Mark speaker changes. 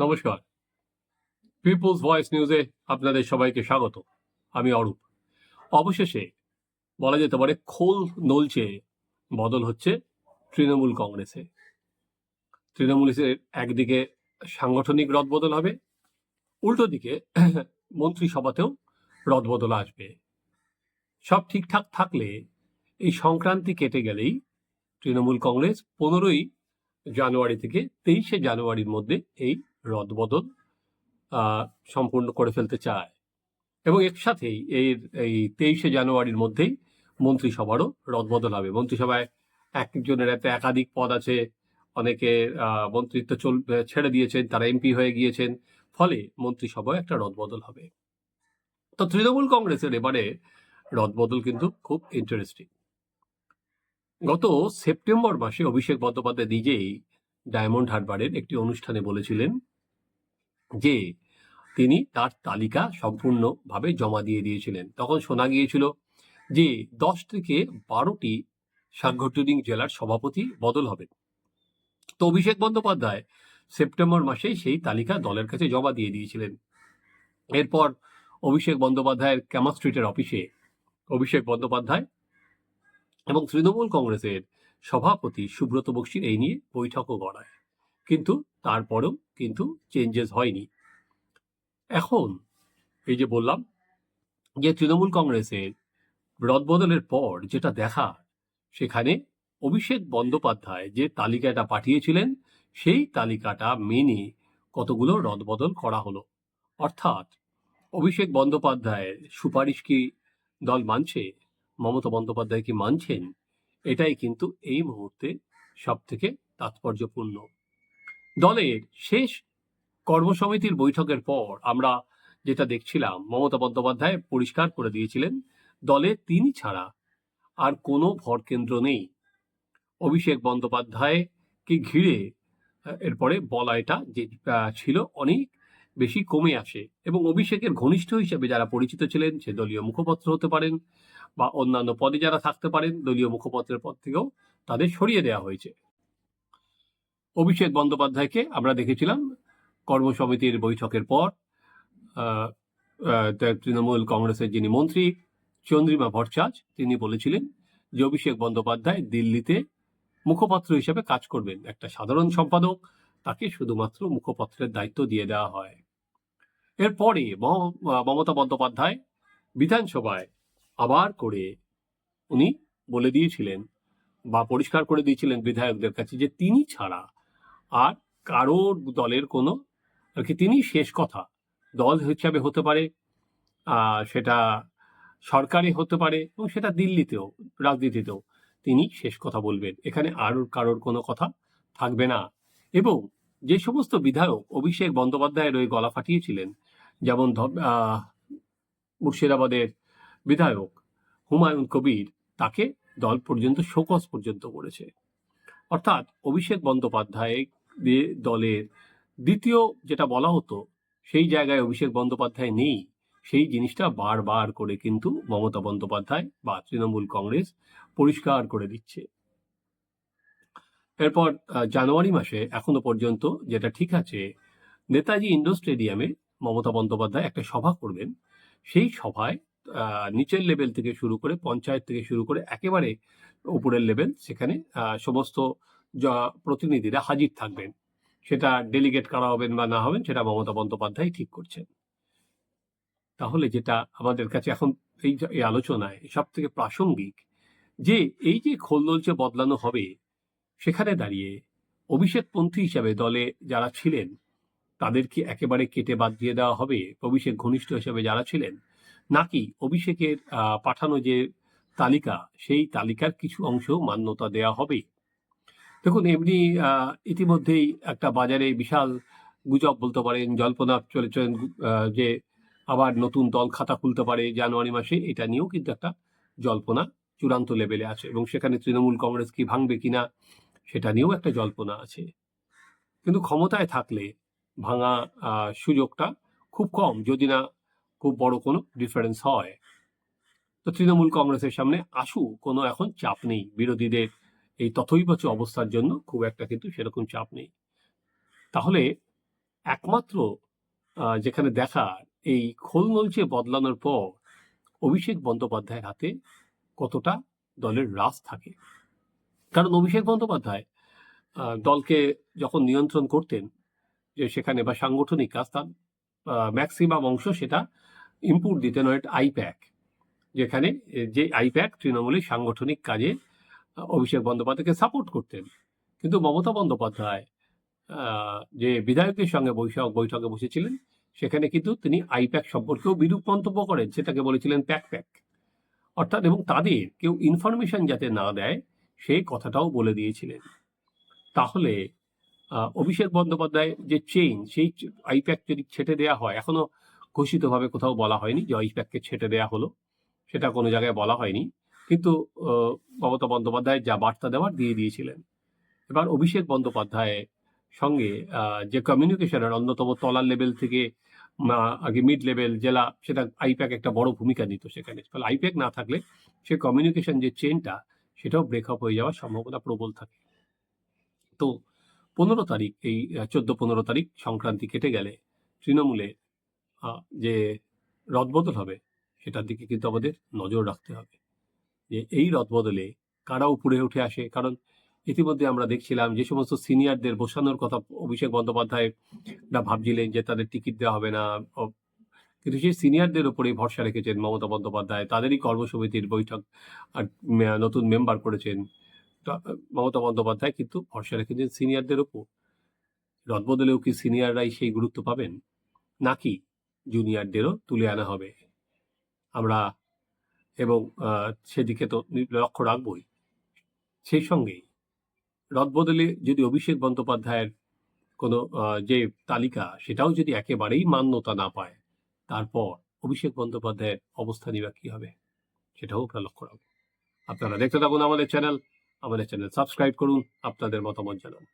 Speaker 1: নমস্কার। People's voice নিউজে আপনাদের সবাইকে স্বাগত। আমি অরূপ। অবশেষে বলা যেতে পারে খোল নলচে বদল হচ্ছে তৃণমূল কংগ্রেসে। তৃণমূলের একদিকে সাংগঠনিক রদবদল হবে, উল্টো দিকে মন্ত্রিসভাতেও রদবদল আসবে। সব ঠিকঠাক থাকলে এই সংক্রান্তি কেটে গেলেই তৃণমূল কংগ্রেস পনেরোই জানুয়ারি থেকে তেইশে জানুয়ারির মধ্যে এই রদবদল সম্পূর্ণ করে ফেলতে চায়। এবং এর সাথেই এর এই তেইশে জানুয়ারির মধ্যেই মন্ত্রিসভারও রদবদল হবে। মন্ত্রিসভায় একজনের এতে একাধিক পদ আছে। অনেকে মন্ত্রিত্ব চল ছেড়ে দিয়েছেন, তারা এমপি হয়ে গিয়েছেন। ফলে মন্ত্রিসভায় একটা রদবদল হবে। তো তৃণমূল কংগ্রেসের এবারে রদবদল কিন্তু খুব ইন্টারেস্টিং গত সেপ্টেম্বর মাসে অভিষেক বন্দ্যোপাধ্যায় নিজেই ডায়মন্ড হারবারের একটি অনুষ্ঠানে বলেছিলেন যে তিনি তার তালিকা সম্পূর্ণভাবে জমা দিয়ে দিয়েছিলেন। তখন শোনা গিয়েছিল যে দশ থেকে বারোটি সাংগঠনিক জেলার সভাপতি বদল হবে তো অভিষেক বন্দ্যোপাধ্যায় সেপ্টেম্বর মাসে সেই তালিকা দলের কাছে জমা দিয়ে দিয়েছিলেন। এরপর অভিষেক বন্দ্যোপাধ্যায়ের ক্যামা স্ট্রিটের অফিসে অভিষেক বন্দ্যোপাধ্যায় এবং তৃণমূল কংগ্রেসের সভাপতি সুব্রত বক্সির এই নিয়ে বৈঠকও গড়ায়। কিন্তু তারপরেও কিন্তু চেঞ্জেস হয়নি। এখন এই যে বললাম যে তৃণমূল কংগ্রেসের রদবদলের পর যেটা দেখা, সেখানে অভিষেক বন্দ্যোপাধ্যায় যে তালিকাটা পাঠিয়েছিলেন, সেই তালিকাটা মেনে কতগুলো রদবদল করা হলো। অর্থাৎ অভিষেক বন্দ্যোপাধ্যায়ের সুপারিশ কি দল মানছে, মমতা বন্দ্যোপাধ্যায় কি মানছেন, এটাই কিন্তু এই মুহূর্তে সব থেকে তাৎপর্যপূর্ণ। দলের শেষ কর্মসমিতির বৈঠকের পর আমরা যেটা দেখছিলাম, মমতা বন্দ্যোপাধ্যায় পরিষ্কার করে দিয়েছিলেন দলে তিনি ছাড়া আর কোনো ভরকেন্দ্র নেই। অভিষেক বন্দ্যোপাধ্যায়কে ঘিরে এরপরে বলয়টা যে ছিল অনেক বেশি কমে আসে এবং অভিষেকের ঘনিষ্ঠ হিসেবে যারা পরিচিত ছিলেন, সে দলীয় মুখপত্র হতে পারেন বা অন্যান্য পদে যারা থাকতে পারেন, দলীয় মুখপত্রের পদ থেকেও তাদের সরিয়ে দেওয়া হয়েছে। অভিষেক বন্দ্যোপাধ্যায়কে আমরা দেখেছিলাম কর্মসমিতির বৈঠকের পর তৃণমূল কংগ্রেসের যিনি মন্ত্রী চন্দ্রিমা ভট্টাচার্য, তিনি বলেছিলেন যে অভিষেক বন্দ্যোপাধ্যায় দিল্লিতে মুখপাত্র হিসেবে কাজ করবেন। একটা সাধারণ সম্পাদক, তাকে শুধুমাত্র মুখপত্রের দায়িত্ব দিয়ে দেওয়া হয়। এরপরে মম- মমতা বন্দ্যোপাধ্যায় বিধানসভায় আবার করে উনি বলে দিয়েছিলেন বা পরিষ্কার করে দিয়েছিলেন বিধায়কদের কাছে যে তিনি ছাড়া আর কারোর দলের কোনো, আর কি তিনি শেষ কথা। দল হিসাবে হতে পারে সেটা সরকারে হতে পারে এবং সেটা দিল্লিতেও, রাজনীতিতেও তিনি শেষ কথা বলবেন। এখানে আর কারোর কোনো কথা থাকবে না। এবং যে সমস্ত বিধায়ক অভিষেক বন্দ্যোপাধ্যায়ের ওই গলা ফাটিয়েছিলেন, যেমন মুর্শিদাবাদের বিধায়ক হুমায়ুন কবির, তাকে দল পর্যন্ত, শোকজ পর্যন্ত করেছে। অর্থাৎ অভিষেক বন্দ্যোপাধ্যায় দিয়ে দলের। দ্বিতীয় যেটা বলা হতো, সেই জায়গায় অভিষেক বন্দ্যোপাধ্যায় নেই। সেই জিনিসটা বারবার করে কিন্তু মমতা বন্দ্যোপাধ্যায় বা তৃণমূল কংগ্রেস পরিষ্কার করে দিচ্ছে। এরপর জানুয়ারি মাসে এখনও পর্যন্ত যেটা ঠিক আছে, নেতাজি ইন্ডোর স্টেডিয়ামে মমতা বন্দ্যোপাধ্যায় একটা সভা করবেন। সেই সভায় নিচের লেভেল থেকে শুরু করে পঞ্চায়েত থেকে শুরু করে একেবারে উপরের লেভেল, সেখানে সমস্ত প্রতিনিধিরা হাজির থাকবেন। সেটা ডেলিগেট করা হবেন বা না হবেন, সেটা মমতা বন্দ্যোপাধ্যায় ঠিক করছেন। তাহলে যেটা আমাদের কাছে এখন এই আলোচনায় সব থেকে প্রাসঙ্গিক, যে এই যে খোলদলচে বদলানো হবে, সেখানে দাঁড়িয়ে অভিষেক পন্থী হিসাবে দলে যারা ছিলেন তাদেরকে একেবারে কেটে বাদ দিয়ে দেওয়া হবে? অভিষেক ঘনিষ্ঠ হিসাবে যারা ছিলেন, নাকি অভিষেকের পাঠানো যে তালিকা, সেই তালিকার কিছু অংশ মান্যতা দেওয়া হবে? দেখুন, এমনি ইতিমধ্যেই একটা বাজারে বিশাল গুজব বলতে পারেন জল্পনা চলেছেন যে আবার নতুন দল খাতা খুলতে পারে জানুয়ারি মাসে, এটা নিয়েও কিন্তু একটা জল্পনা চূড়ান্ত লেভেলে আছে এবং সেখানে তৃণমূল কংগ্রেস কি ভাঙবে কিনা সেটা নিয়েও একটা জল্পনা আছে। কিন্তু ক্ষমতায় থাকলে ভাঙা সুযোগটা খুব কম, যদি না খুব বড় কোনো ডিফারেন্স হয়। তো তৃণমূল কংগ্রেসের সামনে আসু, কোনো এখন চাপ নেই। বিরোধীদের এই তথৈবচ অবস্থার জন্য খুব একটা কিন্তু সেরকম চাপ নেই। তাহলে একমাত্র যেখানে দেখা এই খোল নলচে বদলানোর পর অভিষেক বন্দ্যোপাধ্যায়ের হাতে কতটা দলের রাস থাকে। কারণ অভিষেক বন্দ্যোপাধ্যায় দলকে যখন নিয়ন্ত্রণ করতেন যে সেখানে বা সাংগঠনিক কাজ, তার ম্যাক্সিমাম অংশ সেটা ইনপুট দিতেন আইপ্যাক, যেখানে, যে আইপ্যাক তৃণমূলের সাংগঠনিক কাজে অভিষেক বন্দ্যোপাধ্যায়কে সাপোর্ট করতেন। কিন্তু মমতা বন্দ্যোপাধ্যায় যে বিধায়কদের সঙ্গে বৈঠক বৈঠকে বসেছিলেন, সেখানে কিন্তু তিনি আইপ্যাক সম্পর্কেও বিরূপ মন্তব্য করেন। সেটাকে বলেছিলেন প্যাক প্যাক। অর্থাৎ এবং তাদের কেউ ইনফরমেশন যাতে না দেয় সেই কথাটাও বলে দিয়েছিলেন। তাহলে অভিষেক বন্দ্যোপাধ্যায় যে চেইন সেই আইপ্যাক যদি ছেটে দেওয়া হয়, এখনও ঘোষিতভাবে কোথাও বলা হয়নি যে আইপ্যাককে ছেটে দেওয়া হলো, সেটা কোনো জায়গায় বলা হয়নি। কিন্তু মমতা বন্দ্যোপাধ্যায় যা বার্তা দেওয়ার দিয়ে দিয়েছিলেন। এবার অভিষেক বন্দ্যোপাধ্যায়ের সঙ্গে যে কমিউনিকেশনের অন্যতম তলার লেভেল থেকে আগে মিড লেভেল জেলা, সেটা আইপ্যাক একটা বড় ভূমিকা নিত সেখানে। ফলে আইপ্যাক না থাকলে সে কমিউনিকেশন যে চেনটা সেটাও ব্রেকআপ হয়ে যাওয়ার সম্ভাবনা প্রবল থাকে। তো পনেরো তারিখ, এই চোদ্দ পনেরো তারিখ সংক্রান্তি কেটে গেলে তৃণমূলে যে রদবদল হবে, সেটার দিকে কিন্তু আমাদের নজর রাখতে হবে। যে এই রদবদলে কারা উপরে উঠে আসে? কারণ ইতিমধ্যে আমরা দেখছিলাম যে সমস্ত সিনিয়রদের বসানোর কথা অভিষেক বন্দ্যোপাধ্যায় ভাবছিলেন যে তাদের টিকিট দেওয়া হবে না। কিন্তু সেই সিনিয়রদের উপরেই ভরসা রেখেছেন মমতা বন্দ্যোপাধ্যায়। তাদেরই কর্মসমিতির বৈঠক আর নতুন মেম্বার করেছেন মমতা বন্দ্যোপাধ্যায়, কিন্তু ভরসা রেখেছেন সিনিয়রদের উপর। রদবদলেও কি সিনিয়ররাই সেই গুরুত্ব পাবেন? নাকি জুনিয়রদেরও তুলে আনা হবে? আমরা এবং সেদিকে তো লক্ষ্য রাখবই। সেই সঙ্গে রদবদলে যদি অভিষেক বন্দ্যোপাধ্যায়ের কোনো যে তালিকা, সেটাও যদি একেবারেই মান্যতা না পায়, তারপর অভিষেক বন্দ্যোপাধ্যায়ের অবস্থানই বা কি হবে? সেটাও আমরা লক্ষ্য রাখব। আপনারা দেখতে থাকুন আমাদের চ্যানেল। আমাদের চ্যানেল সাবস্ক্রাইব করুন, আপনাদের মতামত জানান।